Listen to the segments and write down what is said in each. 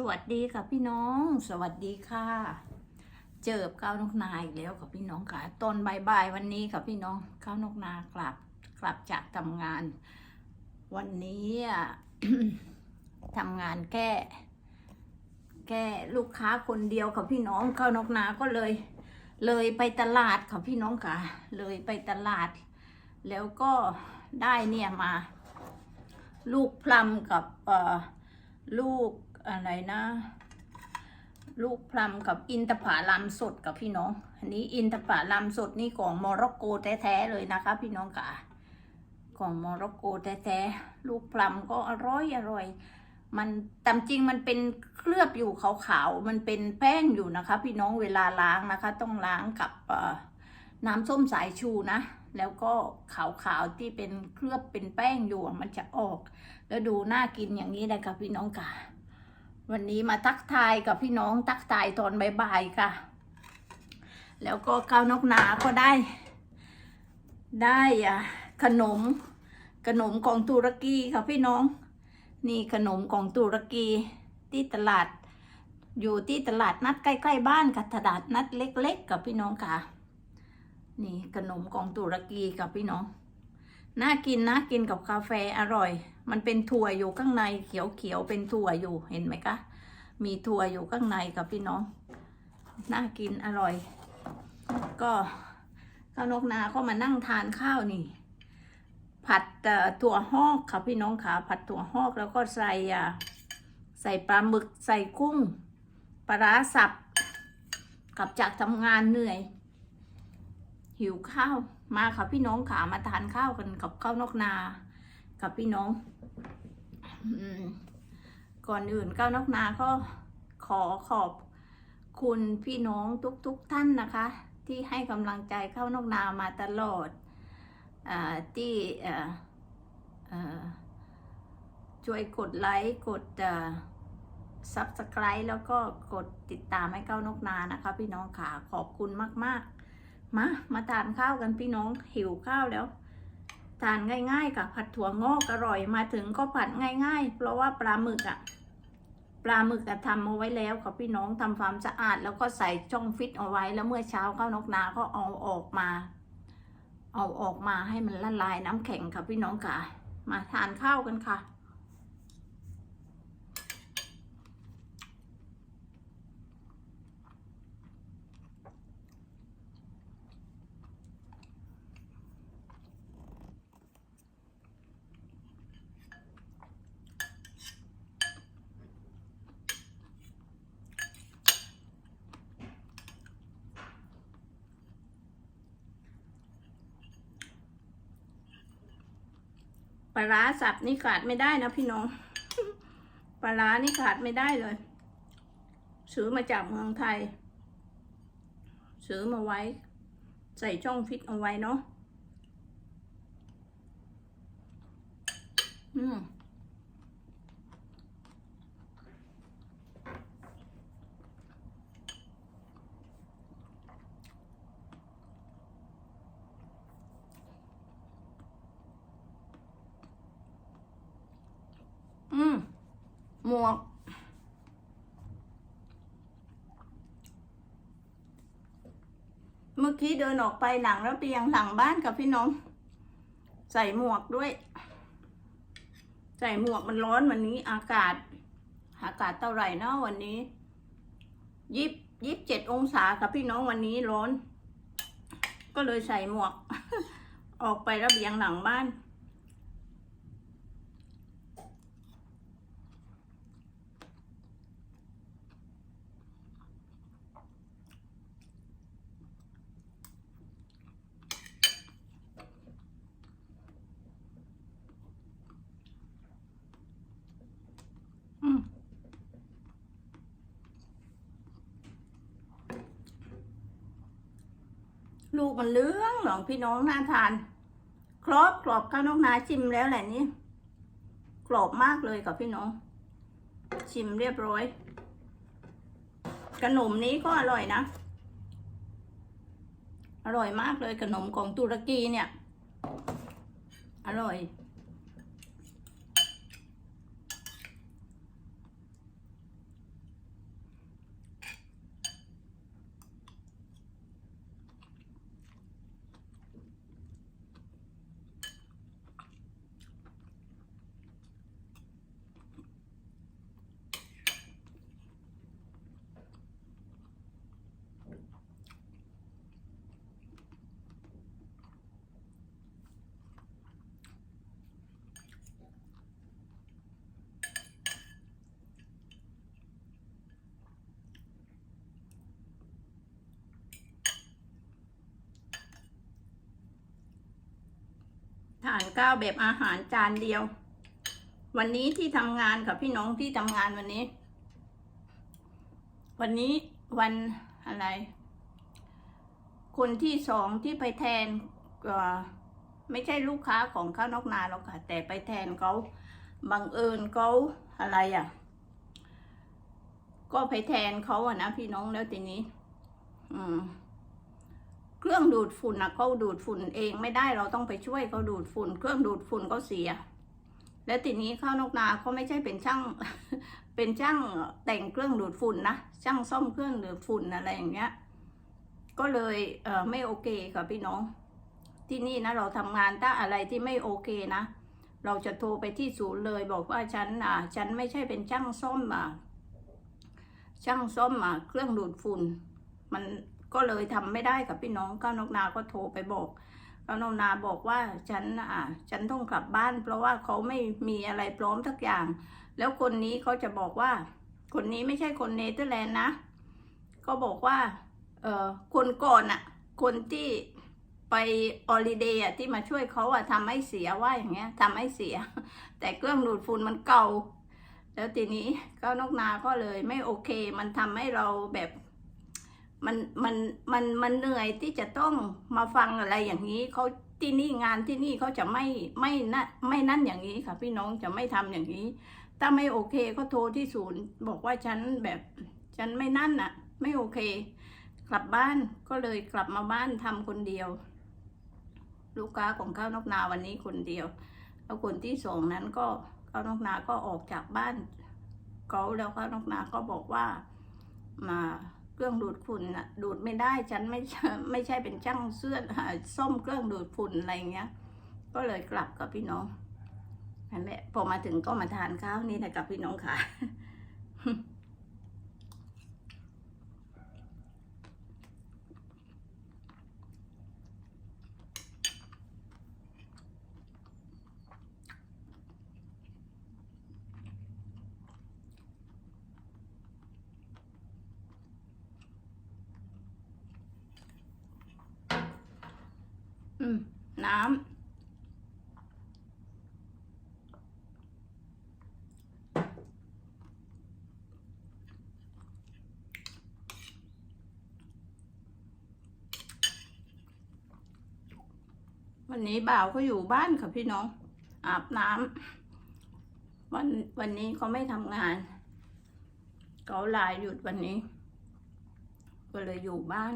สวัสดีค่ะพี่น้อง สวัสดีค่ะ เจอบก้าวนกนาอีกแล้วกับพี่น้องค่ะตอนบ่ายๆวันนี้ค่ะพี่น้องก้าวนกนากลับกลับจากทำงาน วันนี้อะทำงานแก้แก้ลูกค้าคนเดียวค่ะพี่น้องก้าวนกนาก็เลย เลยไปตลาดค่ะพี่น้องค่ะ เลยไปตลาด แล้วก็ได้เนี่ยมา ลูกพลัมกับลูก อะไรนะ ลูกพลัมกับอินทผลัมสดกับพี่น้อง อันนี้อินทผลัมสดนี่ของโมร็อกโกแท้ๆเลยนะคะ พี่น้องค่ะของโมร็อกโกแท้ๆลูกพลัมก็อร่อยอร่อยมันตามจริงมันเป็นเคลือบอยู่ขาวๆ มันเป็นแป้งอยู่นะคะ พี่น้องเวลาล้างนะคะ ต้องล้างกับน้ำส้มสายชูนะ แล้วก็ขาวๆที่เป็นเคลือบเป็นแป้งอยู่มันจะออก แล้วดูน่ากินอย่างนี้เลยค่ะพี่น้องค่ะ วันนี้มาทักทายกับพี่น้องทักทายตอนบ่ายๆค่ะ แล้วก็ข้าวนกนาก็ได้ ได้อะขนม ขนมของตุรกีค่ะพี่น้อง นี่ขนมของตุรกีที่ตลาด อยู่ที่ตลาดนัดใกล้ๆบ้านค่ะตลาดนัดเล็กๆกับพี่น้องค่ะ นี่ขนมของตุรกีกับพี่น้อง น่ากินนะกินกับกาแฟอร่อย มันเป็นถั่วอยู่ข้างในเขียวๆเป็นถั่วอยู่เห็นไหมคะ มีถั่วอยู่ข้างในกับพี่น้อง น่ากินอร่อย ก็ข้าวนกนาก็มานั่งทานข้าวนี่ ผัดถั่วหอกค่ะพี่น้องค่ะผัดถั่วหอกแล้วก็ใส่ใส่ปลาหมึกใส่กุ้งปลาร้าสับกลับจากทำงานเหนื่อย หิวข้าว มาค่ะพี่น้องขามาทานข้าวกันกับข้าวนกนากับพี่น้องอก่อนอื่นข้าวนกนาก็ขอขอบคุณพี่น้องทุกๆทท่านนะคะ ที่ให้กำลังใจข้าวนกนามาตลอดอที่ช่วยกดไลค์กดซับสไคร b e แล้วก็กดติดตามให้เก้านกนานะคะ พี่น้องค่ะขอบคุณมาก ๆ มา มาทานข้าวกันพี่น้องหิวข้าวแล้ว ทานง่ายๆกับผัดถั่วงอกอร่อยมาถึงก็ผัดง่าย ๆ เพราะว่าปลาหมึกอะปลาหมึกอะทำเอาไว้แล้วค่ะพี่น้องทำความสะอาด แล้วก็ใส่ช่องฟิตเอาไว้แล้วเมื่อเช้าข้าวนกนาก็เอาออกมา เอาออกมาให้มันละลายน้ำแข็งค่ะพี่น้องค่ะ มาทานข้าวกันค่ะ ปลาสับนี่ขาดไม่ได้นะพี่น้อง ปลาร้านี่ขาดไม่ได้เลย ซื้อมาจากเมืองไทย ซื้อมาไว้ ใส่ช่องฟิตเอาไว้เนาะ อืม อืม หมวก เมื่อกี้เดินออกไปหลังแล้วเปียงหลังบ้านกับพี่น้อง ใส่หมวกด้วย ใส่หมวกมันร้อนวันนี้อากาศ อากาศเท่าไหร่เนาะวันนี้ยี่ยี่สิบเจ็ดองศากับพี่น้องวันนี้ร้อน ก็เลยใส่หมวก ออกไประเบียงหลังบ้าน ลูกมันเลื้องหรองพี่น้องน่าทานครอบกรอบข้าวนกนาชิมแล้วแหละนี่กรอบมากเลยกับพี่น้อง ชิมเรียบร้อย ขนมนี้ก็อร่อยนะ อร่อยมากเลยขนมของตุรกีเนี่ย อร่อย ทานข้าวแบบอาหารจานเดียว วันนี้ที่ทำงานกับพี่น้องที่ทำงานวันนี้ วันนี้วันอะไร คนที่สองที่ไปแทนไม่ใช่ลูกค้าของข้าวนอกนาหรอกค่ะ แต่ไปแทนเขาบังเอิญเขาอะไรอะ ก็ไปแทนเขาอะนะพี่น้องแล้วทีนี้ อืม เครื่องดูดฝุ่นนะเขาดูดฝุ่นเองไม่ได้เราต้องไปช่วยเขาดูดฝุ่น เครื่องดูดฝุ่นเขาเสีย แล้วทีนี้ข้าวนกนาเขาไม่ใช่เป็นช่าง เป็นช่างแต่งเครื่องดูดฝุ่นนะช่างซ่อมเครื่องดูดฝุ่นอะไรอย่างเงี้ย ก็เลยเออไม่โอเคค่ะพี่น้อง ที่นี่นะเราทำงานถ้าอะไรที่ไม่โอเคนะ เราจะโทรไปที่ศูนย์เลยบอกว่าฉันอะฉันไม่ใช่เป็นช่างซ่อมอะช่างซ่อมอะเครื่องดูดฝุ่นมัน ก็เลยทำไม่ได้กับพี่น้องก้าวนกนาก็โทรไปบอกก้าวนกนาบอกว่าฉันอะฉันต้องกลับบ้าน เพราะว่าเขาไม่มีอะไรพร้อมทุกอย่าง แล้วคนนี้เขาจะบอกว่า คนนี้ไม่ใช่คนเนเธอร์แลนด์นะก็บอกว่าเออคนก่อนอะคนที่ไปออลิเดย์อะที่มาช่วยเขาอะทำให้เสียว่าอย่างเงี้ยทำให้เสีย แต่เครื่องดูดฝุ่นมันเก่า แล้วทีนี้ก้าวนกนาก็เลยไม่โอเค มันทำให้เราแบบ มันมันมันมันเหนื่อยที่จะต้องมาฟังอะไรอย่างนี้เขาที่นี่งานที่นี่เขาจะไม่ไม่นะไม่นั่นอย่างนี้ค่ะ พี่น้องจะไม่ทำอย่างนี้ ถ้าไม่โอเคก็โทรที่ศูนย์ บอกว่าฉันแบบฉันไม่นั่นอะไม่โอเค กลับบ้านก็เลยกลับมาบ้านทำคนเดียว ลูกค้าของข้าวนกนาวันนี้คนเดียวแล้วคนที่สองนั้นก็ข้าวนกนาก็ออกจากบ้านเขาแล้วข้าวนกนาก็บอกว่ามา เครื่องดูดฝุ่นอะดูดไม่ได้ฉันไม่ไม่ใช่เป็นช่างเสื้อนส้มเครื่องดูดฝุ่นอะไรเงี้ย ก็เลยกลับกับพี่น้องนั่นแหละพอมาถึงก็มาทานข้าวนี่นะกับพี่น้องค่ะ อืม น้ำวันนี้บ่าวก็อยู่บ้านค่ะพี่น้อง อาบน้ำวันวันนี้เขาไม่ทำงาน เขาลาหยุดวันนี้ ก็เลยอยู่บ้าน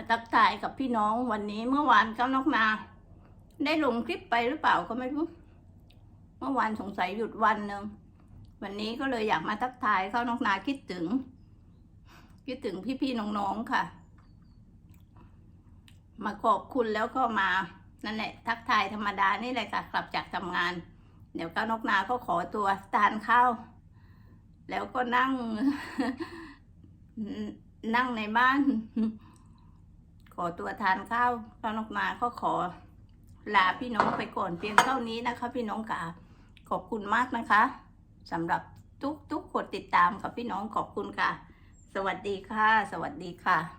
มาตักทายกับพี่น้องวันนี้เมื่อวานก้าวนกนา ได้ลงคลิปไปหรือเปล่าก็ไม่รู้ เมื่อวานสงสัยหยุดวันหนึ่งวันนี้ก็เลยอยากมาทักทายเข้านกนาคิดถึง คิดถึงพี่ๆน้องๆค่ะ มาขอบคุณแล้วก็มานั่นแหละ ทักทายธรรมดานี่แหละค่ะกลับจากทำงาน เดี๋ยวก้าวนกนาก็ขอตัวทานข้าวแล้วก็นั่ง นั่งในบ้าน อตัวทานข้าวตอนออกมาก็ขอลาพี่น้องไปก่อนเพียงเท่านี้นะคะ พี่น้องค่ะขอบคุณมากนะคะสำหรับทุกทุกๆกดติดตามกับพี่น้องขอบคุณค่ะ สวัสดีค่ะ สวัสดีค่ะ